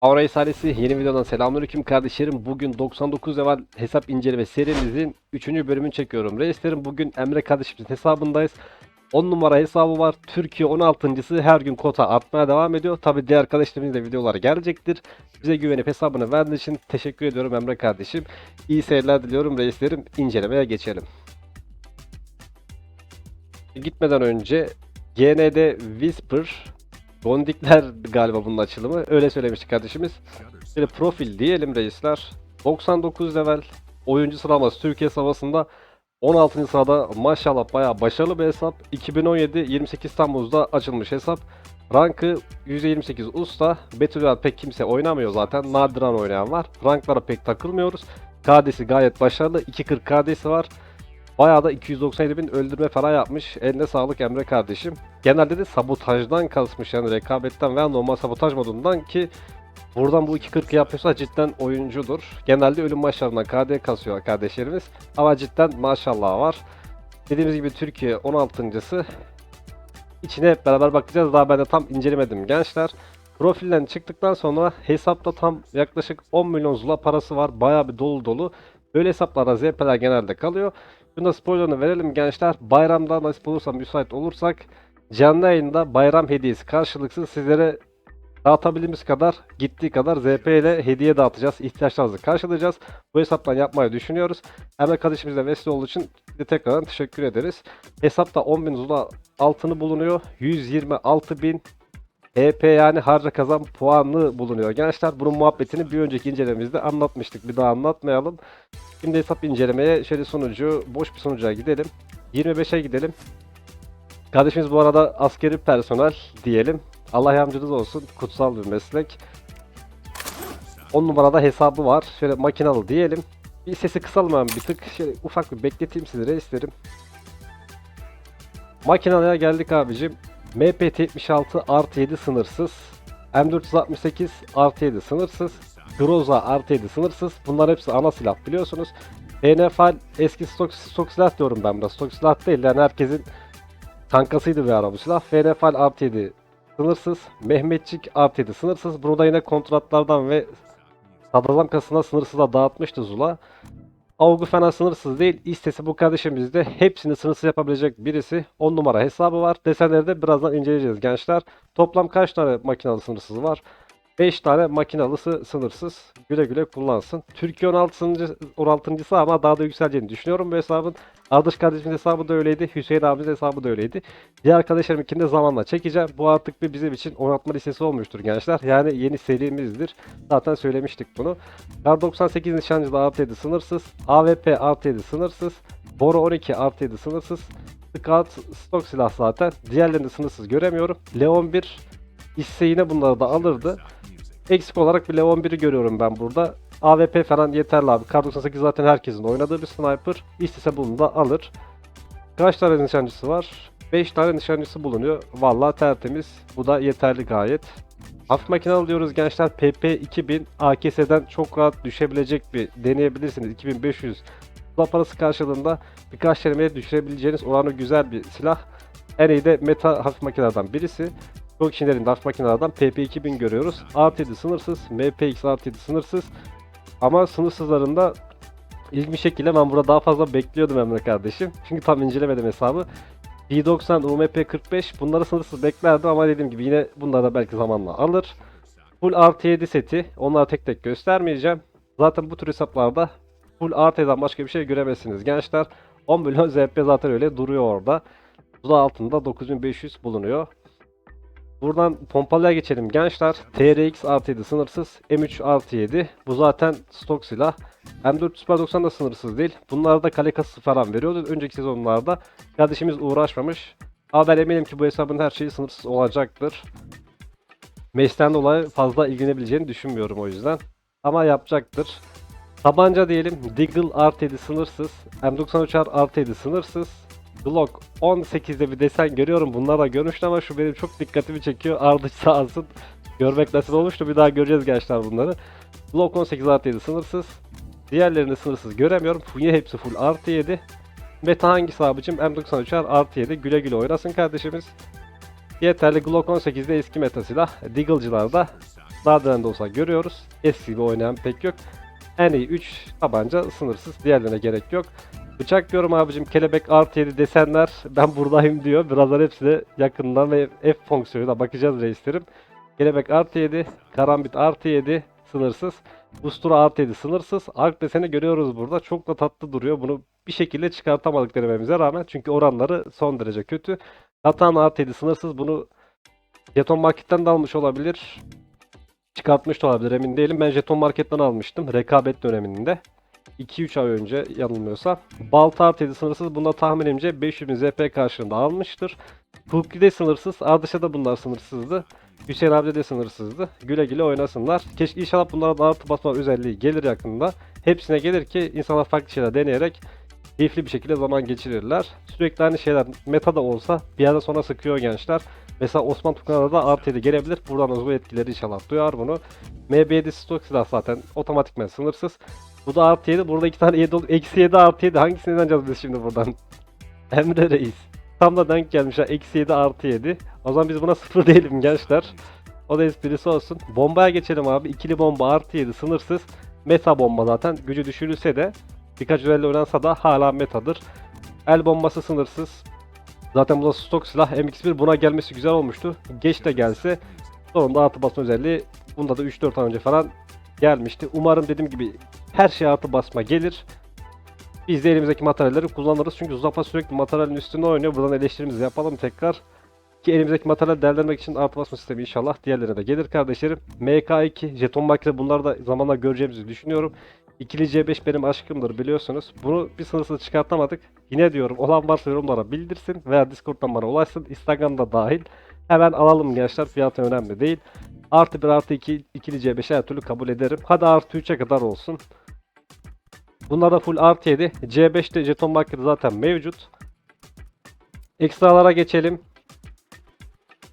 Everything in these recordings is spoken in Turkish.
Avra Esalesi yeni videodan selamünaleyküm kardeşlerim. Bugün 99 level hesap inceleme serimizin 3. bölümünü çekiyorum. Reislerim bugün Emre kardeşimizin hesabındayız. 10 numara hesabı var. Türkiye 16.sı her gün kota artmaya devam ediyor. Tabi diğer arkadaşlarımızın da videoları gelecektir. Bize güvenip hesabını verdiğin için teşekkür ediyorum Emre kardeşim. İyi seyirler diliyorum reislerim. İncelemeye geçelim. Gitmeden önce GND Whisper Gondikler galiba bunun açılımı. Öyle söylemişti kardeşimiz. Şöyle profil diyelim reisler. 99 level oyuncu sıralaması Türkiye savaşında 16. sırada maşallah bayağı başarılı bir hesap. 2017 28 Temmuz'da açılmış hesap. Rankı %28 usta. Battle pek kimse oynamıyor zaten. Nadiren oynayan var. Ranklara pek takılmıyoruz. KD'si gayet başarılı. 240 KD'si var. Bayağı da 297 bin öldürme falan yapmış. Eline sağlık Emre kardeşim. Genelde de sabotajdan kasmış yani rekabetten veya normal sabotaj modundan ki buradan bu 240 yapıyorsa cidden oyuncudur. Genelde ölüm maçlarından KD kasıyor kardeşlerimiz. Ama cidden maşallah var. Dediğimiz gibi Türkiye 16.sı. İçine hep beraber bakacağız. Daha ben de tam incelemedim gençler. Profilden çıktıktan sonra hesapta tam yaklaşık 10 milyon zula parası var. Bayağı bir dolu dolu. Böyle hesaplarda ZP'ler genelde kalıyor. Şunda spoilerını verelim gençler. Bayramda nasip olursa müsait olursak canlı yayında bayram hediyesi karşılıksız sizlere dağıtabildiğimiz kadar gittiği kadar ZP ile hediye dağıtacağız. İhtiyaçlarınızı karşılayacağız. Bu hesaptan yapmayı düşünüyoruz. Emre kardeşimizle vesile olduğu için de tekrardan teşekkür ederiz. Hesapta 10.000 zula altını bulunuyor. 126.000 EP yani harca kazan puanı bulunuyor. Gençler bunun muhabbetini bir önceki incelememizde anlatmıştık. Bir daha anlatmayalım. Şimdi hesap incelemeye şöyle sunucu, boş bir sunucuya gidelim. 25'e gidelim. Kardeşimiz bu arada askeri personel diyelim. Allah yardımcınız olsun. Kutsal bir meslek. 10 numarada hesabı var. Şöyle makinalı diyelim. Bir sesi kısalım hemen bir tık. Şöyle ufak bir bekleteyim sizlere isterim. Makinalıya geldik abicim. MPT 76 artı 7 sınırsız. M468 artı 7 sınırsız. Groza artı 7 sınırsız. Bunlar hepsi ana silah biliyorsunuz. NFL eski stok, stok silah diyorum ben burada. Stok silah değil yani herkesin kankasıydı bir ara bu silah. NFL artı 7 sınırsız. Mehmetçik artı 7 sınırsız. Bunu da yine kontratlardan ve Sadalam kasına sınırsıza dağıtmıştı Zula. Avgu fena sınırsız değil. İstese bu kardeşimiz de hepsini sınırsız yapabilecek birisi. 10 numara hesabı var. Desenleri de birazdan inceleyeceğiz gençler. Toplam kaç tane makinalı sınırsız var? 5 tane makinalısı sınırsız. Güle güle kullansın. Türkiye 16. 16.sı ama daha da yükseleceğini düşünüyorum bu hesabın. Ardış kardeşimin hesabı da öyleydi. Hüseyin abimizin hesabı da öyleydi. Diğer arkadaşlarımınkini de zamanla çekeceğim. Bu artık bir bizim için oynatma listesi olmuştur gençler. Yani yeni serimizdir. Zaten söylemiştik bunu. Kar 98 nişancı da artı 7 sınırsız. AWP artı 7 sınırsız. Boro 12 artı 7 sınırsız. Scout stok silah zaten. Diğerlerini sınırsız göremiyorum. Leon 1 ise yine bunları da alırdı. Eksik olarak bir Leon 1'i görüyorum ben burada. AWP falan yeterli abi. Kar 98 zaten herkesin oynadığı bir sniper. İstese bunu da alır. Kaç tane nişancısı var? 5 tane nişancısı bulunuyor. Vallahi tertemiz. Bu da yeterli gayet. Hafif makinalı diyoruz gençler. PP 2000 AKS'den çok rahat düşebilecek bir deneyebilirsiniz. 2500 Silah parası karşılığında birkaç kelimeye düşürebileceğiniz oranı güzel bir silah. En iyi de meta hafif makinelerden birisi. Çok kişilerin de hafif makinelerden PP2000 görüyoruz. Artı 7 sınırsız, MPX artı 7 sınırsız. Ama sınırsızlarında ilk bir şekilde ben burada daha fazla bekliyordum Emre kardeşim. Çünkü tam incelemedim hesabı. P90, UMP 45 bunları sınırsız beklerdim ama dediğim gibi yine bunları da belki zamanla alır. Full artı 7 seti. Onları tek tek göstermeyeceğim. Zaten bu tür hesaplarda full artı 7'den başka bir şey göremezsiniz gençler. 10 milyon ZP zaten öyle duruyor orada. Bu da altında 9500 bulunuyor. Buradan pompalıya geçelim gençler. TRX artı 7 sınırsız. M3 artı 7. Bu zaten stok silah. M4 Super 90 da sınırsız değil. Bunlarda da kale kasası falan veriyordu. Önceki sezonlarda kardeşimiz uğraşmamış. Ama ben eminim ki bu hesabın her şeyi sınırsız olacaktır. Mesleğen dolayı fazla ilgilenebileceğini düşünmüyorum o yüzden. Ama yapacaktır. Tabanca diyelim. Deagle artı 7 sınırsız. M93R artı 7 sınırsız. Glock 18'de bir desen görüyorum. Bunlar da görmüştüm ama şu benim çok dikkatimi çekiyor. Ardıç sağ olsun. Görmek nasip olmuştu. Bir daha göreceğiz gençler bunları. Glock 18 artı 7 sınırsız. Diğerlerini sınırsız göremiyorum. Yine hepsi full artı 7. Meta hangisi abicim? M93R artı 7. Güle güle oynasın kardeşimiz. Yeterli Glock 18'de eski meta silah. Deagle'cılar da nadiren de olsa görüyoruz. Eski gibi oynayan pek yok. En iyi 3 tabanca sınırsız. Diğerlerine gerek yok. Bıçak diyorum abicim kelebek artı 7 desenler ben buradayım diyor. Birazdan hepsine yakından ve F fonksiyonuyla bakacağız reislerim. Kelebek artı 7, karambit artı 7 sınırsız. Ustura artı 7 sınırsız. Ark deseni görüyoruz burada. Çok da tatlı duruyor. Bunu bir şekilde çıkartamadık denememize rağmen. Çünkü oranları son derece kötü. Katan artı 7 sınırsız. Bunu Jeton Market'ten de almış olabilir. Çıkartmış da olabilir emin değilim. Ben Jeton Market'ten almıştım. Rekabet döneminde. 2-3 ay önce yanılmıyorsa. Balta artı 7 sınırsız. Bunda tahminimce 500 bin ZP karşılığında almıştır. Hulk'i de sınırsız. Ardışa da bunlar sınırsızdı. Hüseyin abi de sınırsızdı. Güle güle oynasınlar. Keşke inşallah bunlara da artı basma özelliği gelir yakında. Hepsine gelir ki insanlar farklı şeyler deneyerek keyifli bir şekilde zaman geçirirler. Sürekli aynı şeyler meta da olsa bir yerden sonra sıkıyor gençler. Mesela Osman Tukan'a da artı 7 gelebilir. Buradan uzun etkileri inşallah duyar bunu. MB7 stok silah zaten otomatikmen sınırsız. Bu da artı 7. Burada iki tane 7 olup eksi 7 artı 7. Hangisini inanacağız biz şimdi buradan? Emre Reis. Tam da denk gelmiş ha. Eksi 7 artı 7. O zaman biz buna sıfır diyelim gençler. O da esprisi olsun. Bombaya geçelim abi. İkili bomba artı 7 sınırsız. Meta bomba zaten. Gücü düşürülse de birkaç özelliği oynansa da hala metadır. El bombası sınırsız. Zaten bu da stok silah. MX1 buna gelmesi güzel olmuştu. Geç de gelse sonunda artı basma özelliği bunda da 3-4 ay önce falan gelmişti. Umarım dediğim gibi her şey artı basma gelir. Biz de elimizdeki materyalleri kullanırız. Çünkü Zapa sürekli materyalin üstünde oynuyor. Buradan eleştirimizi yapalım tekrar. Ki elimizdeki materyal değerlendirmek için artı basma sistemi inşallah diğerlerine de gelir kardeşlerim. MK2, jeton makine bunları da zamanla göreceğimizi düşünüyorum. İkili C5 benim aşkımdır biliyorsunuz. Bunu bir sınırsız çıkartamadık. Yine diyorum olan varsa yorumlara bildirsin veya Discord'dan bana ulaşsın. Instagram'da dahil. Hemen alalım gençler fiyatı önemli değil. Artı 1 artı 2 ikili C5 her türlü kabul ederim. Hadi artı 3'e kadar olsun. Bunlar da full artı 7. C5'te jeton marketi zaten mevcut. Ekstralara geçelim.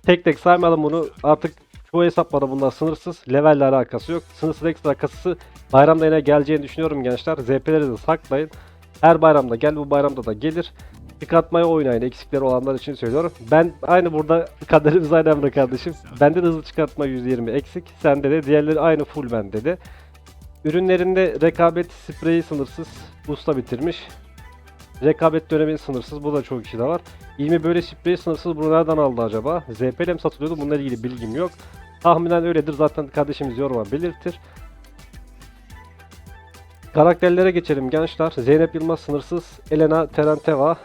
Tek tek saymayalım bunu. Artık çoğu hesaplarda bunlar sınırsız. Levelle alakası yok. Sınırsız ekstra kasası bayramda yine geleceğini düşünüyorum gençler. ZP'leri de saklayın. Her bayramda gel bu bayramda da gelir. Çıkartmaya oynayın eksikleri olanlar için söylüyorum. Ben aynı burada kaderimiz aynı Emre kardeşim. Bende de hızlı çıkartma %20 eksik. Sende de diğerleri aynı full bende de. Ürünlerinde rekabet spreyi sınırsız. Usta bitirmiş. Rekabet dönemi sınırsız. Bu da çok kişi de var. 20 böyle spreyi sınırsız. Bunu nereden aldı acaba? ZP ile mi satılıyordu? Bununla ilgili bilgim yok. Tahminen öyledir. Zaten kardeşimiz yoruma belirtir. Karakterlere geçelim gençler. Zeynep Yılmaz sınırsız. Elena Terenteva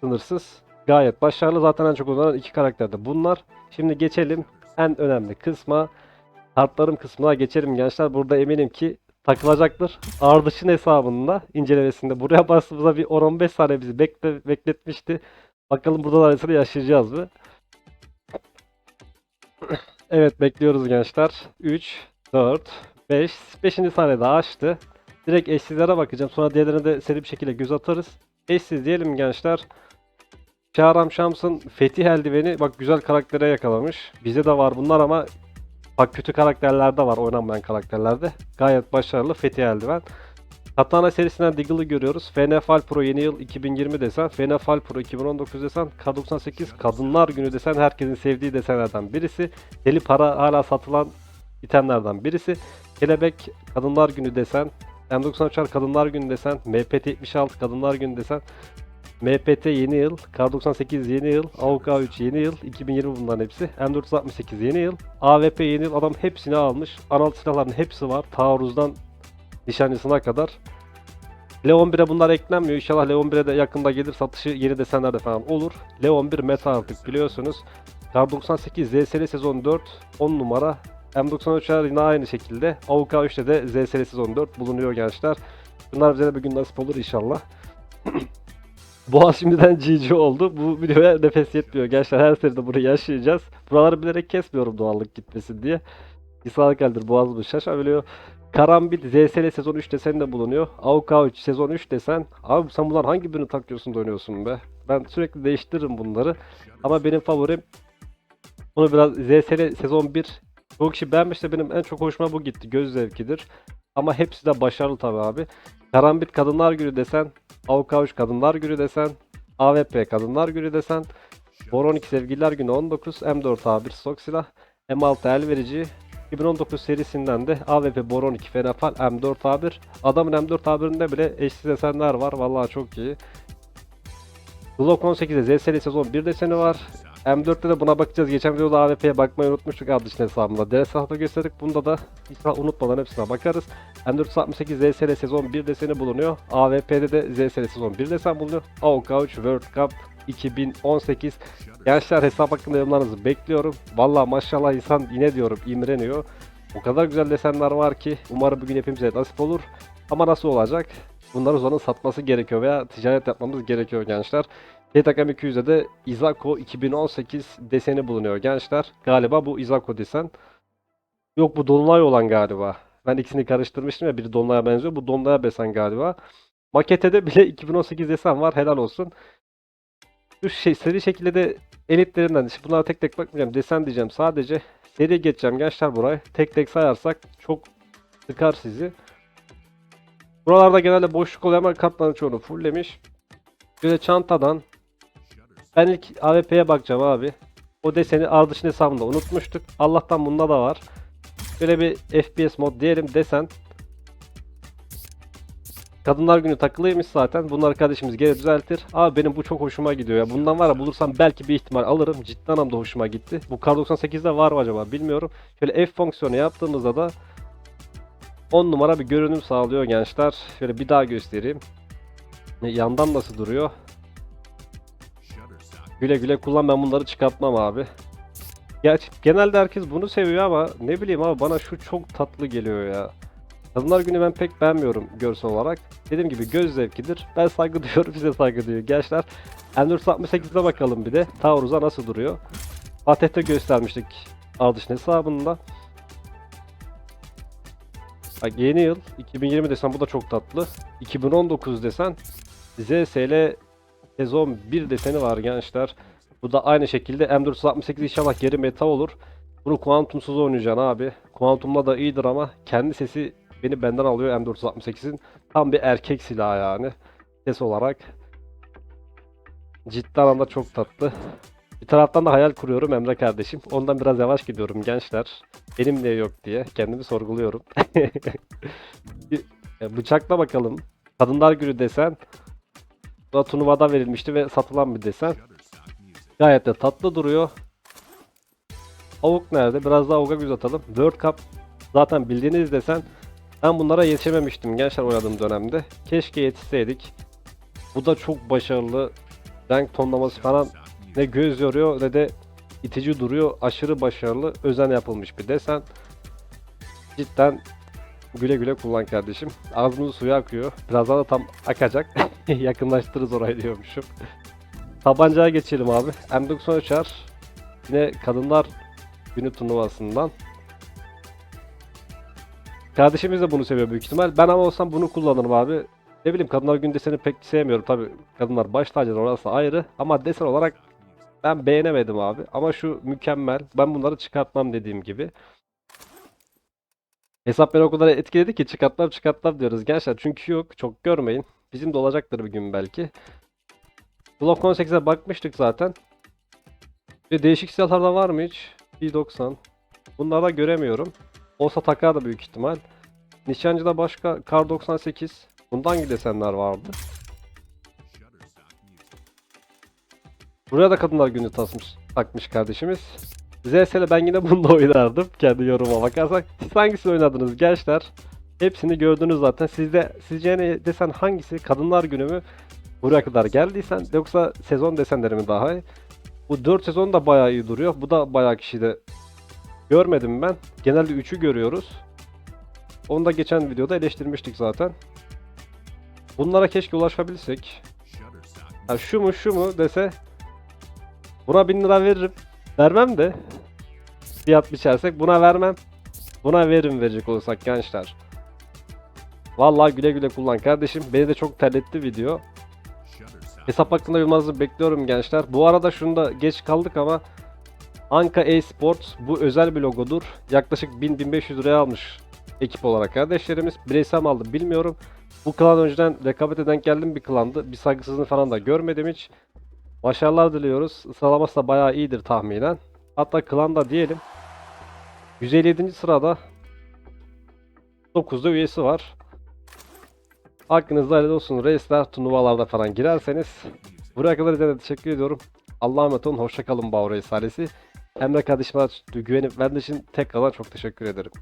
sınırsız. Gayet başarılı. Zaten en çok kullanılan iki karakter de bunlar. Şimdi geçelim en önemli kısma. Kartlarım kısmına geçelim gençler. Burada eminim ki takılacaktır. Ardış'ın hesabında incelemesinde buraya bastığımızda bir 10-15 saniye bizi bekle, bekletmişti. Bakalım burada da arasını yaşayacağız mı? evet bekliyoruz gençler. 3, 4, 5. 5. saniyede açtı. Direkt eşsizlere bakacağım. Sonra diğerlerine de seri bir şekilde göz atarız. Eşsiz diyelim gençler. Şahram Şams'ın Fetih eldiveni bak güzel karaktere yakalamış. Bize de var bunlar ama bak kötü karakterlerde var oynanmayan karakterlerde. Gayet başarılı Fetih eldiven. Katana serisinden Diggle'ı görüyoruz. FNFL Pro yeni yıl 2020 desen, FNFL Pro 2019 desen, K98 Kadınlar Günü desen herkesin sevdiği desenlerden birisi. Deli para hala satılan itemlerden birisi. Kelebek Kadınlar Günü desen, M93 Kadınlar Günü desen, MPT 76 Kadınlar Günü desen, MPT yeni yıl, Kar 98 yeni yıl, AUK A3 yeni yıl, 2020 bunların hepsi, M468 yeni yıl, AWP yeni yıl adam hepsini almış. Analı silahların hepsi var. Taarruzdan nişancısına kadar. L11'e bunlar eklenmiyor. İnşallah L11'e de yakında gelir. Satışı yeni desenlerde falan olur. L11 meta artık biliyorsunuz. Kar 98 ZSL sezon 4 10 numara. M93'ler yine aynı şekilde. AUK 3'te de ZSL sezon 4 bulunuyor gençler. Bunlar bize de bir gün nasip olur inşallah. Boğaz şimdiden GG oldu. Bu videoya nefes yetmiyor. Gençler her seride burayı yaşayacağız. Buraları bilerek kesmiyorum doğallık gitmesin diye. Bir sağlık eldir boğazımız şaşabiliyor. Karambit ZSL sezon 3 desen de bulunuyor. AUK 3 sezon 3 desen. Abi sen bunlar hangi birini takıyorsun da oynuyorsun be? Ben sürekli değiştiririm bunları. Ama benim favorim bunu biraz ZSL sezon 1 çok kişi beğenmiş de benim en çok hoşuma bu gitti. Göz zevkidir. Ama hepsi de başarılı tabi abi. Karambit Kadınlar Günü desen, 3 Kadınlar Günü desen, AWP Kadınlar Günü desen, Bor 12 Sevgililer Günü 19, M4 A1 stok silah, M6 el verici, 2019 serisinden de AWP Boron 2 Fenafal M4A1. Adamın M4A1'inde bile eşsiz desenler var. Vallahi çok iyi. Glock 18'de ZSL sezon 1 deseni var. M4'te de buna bakacağız. Geçen videoda AWP'ye bakmayı unutmuştuk adlı için hesabında. DS hesabı gösterdik. Bunda da hiç unutmadan hepsine bakarız. M468 ZSL sezon 1 deseni bulunuyor. AWP'de de ZSL sezon 1 desen bulunuyor. AOK 3 World Cup 2018 Gençler hesap hakkında yorumlarınızı bekliyorum. Vallahi maşallah insan yine diyorum imreniyor. O kadar güzel desenler var ki umarım bugün hepimize nasip olur. Ama nasıl olacak? Bunları Uzan'ın satması gerekiyor veya ticaret yapmamız gerekiyor gençler. TTKM 200'de de Izako 2018 deseni bulunuyor gençler. Galiba bu Izako desen. Yok bu Dolunay olan galiba. Ben ikisini karıştırmıştım ya biri Dolunay'a benziyor. Bu Dolunay'a besen galiba. Maketede bile 2018 desen var helal olsun. Şu şey, seri şekilde de elitlerinden işte bunlara tek tek bakmayacağım. Desen diyeceğim sadece. Seri geçeceğim gençler burayı. Tek tek sayarsak çok sıkar sizi. Buralarda genelde boşluk oluyor ama kartların çoğunu fulllemiş. Böyle çantadan ben ilk AWP'ye bakacağım abi. O deseni ardışın hesabında unutmuştuk. Allah'tan bunda da var. Böyle bir FPS mod diyelim desen. Kadınlar günü takılıymış zaten. Bunları kardeşimiz geri düzeltir. Abi benim bu çok hoşuma gidiyor ya. Bundan var ya bulursam belki bir ihtimal alırım. Ciddi anlamda hoşuma gitti. Bu Kar 98'de var mı acaba bilmiyorum. Şöyle F fonksiyonu yaptığımızda da 10 numara bir görünüm sağlıyor gençler. Şöyle bir daha göstereyim. Yandan nasıl duruyor? Güle güle kullan ben bunları çıkartmam abi. Gerçi genelde herkes bunu seviyor ama ne bileyim abi bana şu çok tatlı geliyor ya. Kadınlar günü ben pek beğenmiyorum görsel olarak. Dediğim gibi göz zevkidir. Ben saygı duyuyorum size saygı duyuyor. Gençler M468'de bakalım bir de. Taarruz'a nasıl duruyor. Fatih'te göstermiştik ardışın hesabında. Bak yeni yıl 2020 desen bu da çok tatlı. 2019 desen ZSL sezon 1 deseni var gençler. Bu da aynı şekilde M468 inşallah geri meta olur. Bunu kuantumsuz oynayacaksın abi. Kuantumla da iyidir ama kendi sesi beni benden alıyor M468'in. Tam bir erkek silahı yani. Ses olarak. Ciddi anlamda çok tatlı. Bir taraftan da hayal kuruyorum Emre kardeşim. Ondan biraz yavaş gidiyorum gençler. Benim niye yok diye kendimi sorguluyorum. E, Bıçakla bakalım. Kadınlar günü desen. Bu da turnuvada verilmişti ve satılan bir desen. Gayet de tatlı duruyor. Avuk nerede? Biraz daha avuka göz atalım. World Cup zaten bildiğiniz desen. Ben bunlara yetişememiştim gençler oynadığım dönemde. Keşke yetişseydik. Bu da çok başarılı. Renk tonlaması falan ne göz yoruyor ne de itici duruyor. Aşırı başarılı. Özen yapılmış bir desen. Cidden güle güle kullan kardeşim. Ağzımızın suyu akıyor. Birazdan da tam akacak. Yakınlaştırırız orayı diyormuşum. Tabancaya geçelim abi. M93R yine kadınlar günü turnuvasından. Kardeşimiz de bunu seviyor büyük ihtimal. Ben ama olsam bunu kullanırım abi. Ne bileyim kadınlar günü deseni pek sevmiyorum. Tabi kadınlar baş tacıdır orası ayrı. Ama desen olarak ben beğenemedim abi. Ama şu mükemmel. Ben bunları çıkartmam dediğim gibi. Hesap beni o kadar etkiledi ki çıkartmam çıkartmam diyoruz gençler. Çünkü yok. Çok görmeyin. Bizim de olacaktır bir gün belki. Glock 18'e bakmıştık zaten. Bir değişik silahlarda var mı hiç? P90. Bunları da göremiyorum. Olsa takar da büyük ihtimal. Nişancıda başka Kar 98. Bundan hangi desenler vardı? Buraya da kadınlar günü tasmış, takmış kardeşimiz. ZS'le ben yine bunda oynardım. Kendi yoruma bakarsak. Siz hangisini oynadınız gençler? Hepsini gördünüz zaten. Sizde sizce ne desen hangisi? Kadınlar günü mü? Buraya kadar geldiysen yoksa sezon desenleri mi daha iyi? Bu 4 sezon da bayağı iyi duruyor. Bu da bayağı kişi de görmedim ben. Genelde 3'ü görüyoruz. Onu da geçen videoda eleştirmiştik zaten. Bunlara keşke ulaşabilsek. Ha şu mu şu mu dese buna 1000 lira veririm. Vermem de fiyat biçersek buna vermem. Buna verim verecek olursak gençler. Vallahi güle güle kullan kardeşim. Beni de çok terletti video. Hesap hakkında yorumlarınızı bekliyorum gençler. Bu arada şunu da geç kaldık ama Anka e-Sports bu özel bir logodur. Yaklaşık 1000-1500 liraya almış ekip olarak kardeşlerimiz. Bireysel mi aldı bilmiyorum. Bu klan önceden rekabete denk geldim bir klandı. Bir saygısızlığını falan da görmedim hiç. Başarılar diliyoruz. Sıralaması da bayağı iyidir tahminen. Hatta klan da diyelim. 157. sırada 9'da üyesi var. Hakkınızda hayırlı olsun reisler turnuvalarda falan girerseniz. Buraya kadar izlediğiniz teşekkür ediyorum. Allah'a emanet olun. Hoşçakalın Bağ Reis. Emre kardeşime güvenip verdiği için tekrardan çok teşekkür ederim.